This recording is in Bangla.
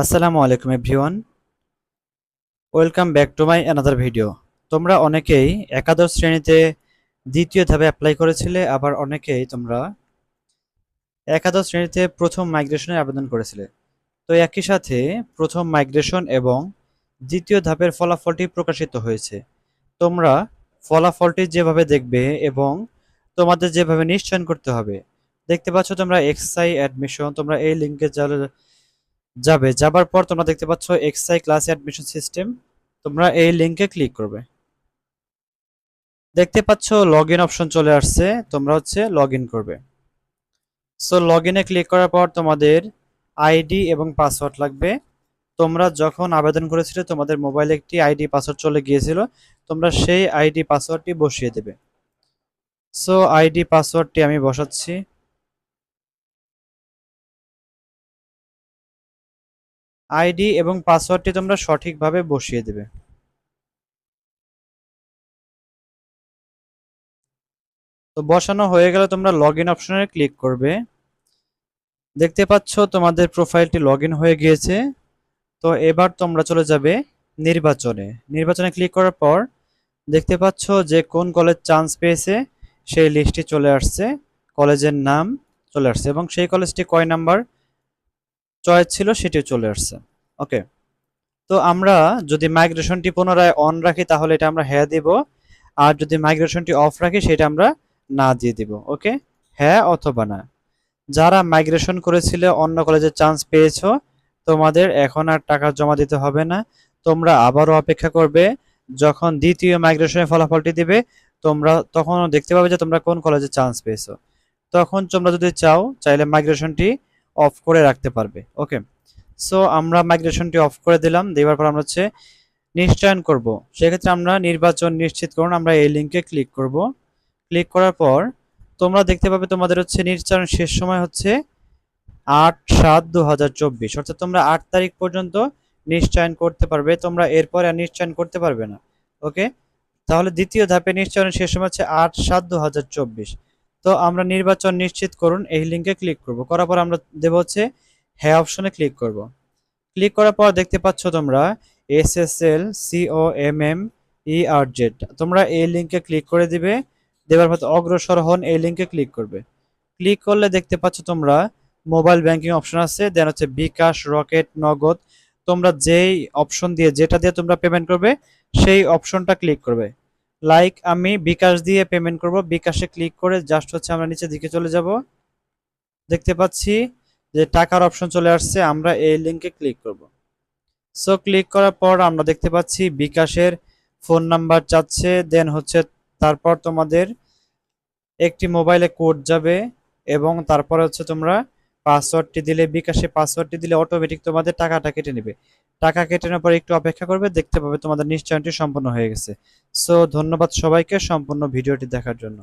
আসসালামু আলাইকুম everyone. Welcome back to my another video. তোমরা অনেকেই একাদশ শ্রেণীতে দ্বিতীয় ধাপে অ্যাপ্লাই করেছিলে, আবার অনেকেই তোমরা একাদশ শ্রেণীতে প্রথম মাইগ্রেশনের আবেদন করেছিলে। তো একই সাথে প্রথম মাইগ্রেশন এবং দ্বিতীয় ধাপের ফলাফলটি প্রকাশিত হয়েছে। তোমরা ফলাফলটি যেভাবে দেখবে এবং তোমাদের যেভাবে নিশ্চয়ন করতে হবে, দেখতে পাচ্ছ তোমরা এক্সআই অ্যাডমিশন তোমরা এই লিঙ্কে যাবে। যাবার পর তোমরা দেখতে পাচ্ছ এক্সআই ক্লাস অ্যাডমিশন সিস্টেম তোমরা এই লিঙ্কে ক্লিক করবে। দেখতে পাচ্ছ লগ ইন অপশন চলে আসছে। তোমরা হচ্ছে লগ ইন করবে। সো লগ ইনে ক্লিক করার পর তোমাদের আইডি এবং পাসওয়ার্ড লাগবে। তোমরা যখন আবেদন করেছিলে, তোমাদের মোবাইলে একটি আইডি পাসওয়ার্ড চলে গিয়েছিল। তোমরা সেই আইডি পাসওয়ার্ডটি বসিয়ে দেবে। সো আইডি পাসওয়ার্ডটি আমি বসাচ্ছি। আইডি এবং পাসওয়ার্ডটি তোমরা সঠিকভাবে বসিয়ে দেবে। তো বসানো হয়ে গেলে তোমরা লগ ইন অপশনে ক্লিক করবে। দেখতে পাচ্ছ তোমাদের প্রোফাইলটি লগ হয়ে গিয়েছে। তো এবার তোমরা চলে যাবে নির্বাচনে। নির্বাচনে ক্লিক করার পর দেখতে পাচ্ছ যে কোন কলেজ চান্স পেয়েছে, সেই লিস্টটি চলে আসছে। কলেজের নাম চলে আসছে এবং সেই কলেজটি কয় নাম্বার চয়েস ছিল, সেটিও চলে আসছে। ওকে তো আমরা যদি মাইগ্রেশনটি পুনরায় অন রাখি, তাহলে এটা আমরা হ্যাঁ দিব। আর যদি মাইগ্রেশনটি অফ রাখি, সেটা আমরা না দিয়ে দিব। ওকে হ্যাঁ অথবা না। যারা মাইগ্রেশন করেছিল, অন্য কলেজে চান্স পেয়েছ, তোমাদের এখন আর টাকা জমা দিতে হবে না। তোমরা আবারও অপেক্ষা করবে। যখন দ্বিতীয় মাইগ্রেশনের ফলাফলটি দিবে, তোমরা তখন দেখতে পাবে যে তোমরা কোন কলেজে চান্স পেয়েছ। তখন তোমরা যদি চাও, চাইলে মাইগ্রেশনটি অফ করে রাখতে পারবে ওকে সো আমরা মাইগ্রেশনটি অফ করে দিলাম দেওয়ার পর আমরা হচ্ছে নিশ্চয়ন করব। সেক্ষেত্রে আমরা নির্বাচন নিশ্চিত করুন, আমরা এই লিঙ্কে ক্লিক করব। ক্লিক করার পর তোমরা দেখতে পাবে তোমাদের হচ্ছে নির্বাচন শেষ সময় হচ্ছে আট সাত দু হাজার চব্বিশ, অর্থাৎ তোমরা আট তারিখ পর্যন্ত নিশ্চয়ন করতে পারবে, তোমরা এরপরে আর নিশ্চয়ন করতে পারবে না ওকে তাহলে দ্বিতীয় ধাপে নিশ্চয়নের শেষ সময় হচ্ছে আট সাত দু তো আমরা নির্বাচন নিশ্চিত করুন, এই লিঙ্কে ক্লিক করব। করার পর আমরা দেব হচ্ছে হ্যাঁ অপশনে ক্লিক করব। ক্লিক করার পর দেখতে পাচ্ছ তোমরা S S L C O M M R Z. তোমরা এই লিঙ্কে ক্লিক করে দিবে। দেবার পর অগ্রসর হন, এই লিঙ্কে ক্লিক করবে। ক্লিক করলে দেখতে পাচ্ছ তোমরা মোবাইল ব্যাংকিং অপশন আছে, দেন হচ্ছে বিকাশ, রকেট, নগদ। তোমরা যেই অপশন দিয়ে, যেটা দিয়ে তোমরা পেমেন্ট করবে, সেই অপশনটা ক্লিক করবে। লাইক আমি বিকাশ দিয়ে পেমেন্ট করব। বিকাশে ক্লিক করে জাস্ট হচ্ছে আমরা নিচের দিকে চলে যাব। দেখতে পাচ্ছি যে টাকার অপশন চলে আসছে, আমরা এই লিঙ্কে ক্লিক করব। সো ক্লিক করার পর আমরা দেখতে পাচ্ছি বিকাশের ফোন নাম্বার চাচ্ছে দেন হচ্ছে তারপর তোমাদের একটি মোবাইলে কোড যাবে এবং তারপর হচ্ছে তোমরা পাসওয়ার্ডটি দিলে, বিকাশে পাসওয়ার্ডটি দিলে অটোমেটিক তোমাদের টাকাটা কেটে নেবে। টাকা কেটে নেওয়ার পর একটু অপেক্ষা করবে, দেখতে পাবে তোমাদের নিশ্চয়নটি সম্পন্ন হয়ে গেছে। সো ধন্যবাদ সবাইকে সম্পূর্ণ ভিডিওটি দেখার জন্য।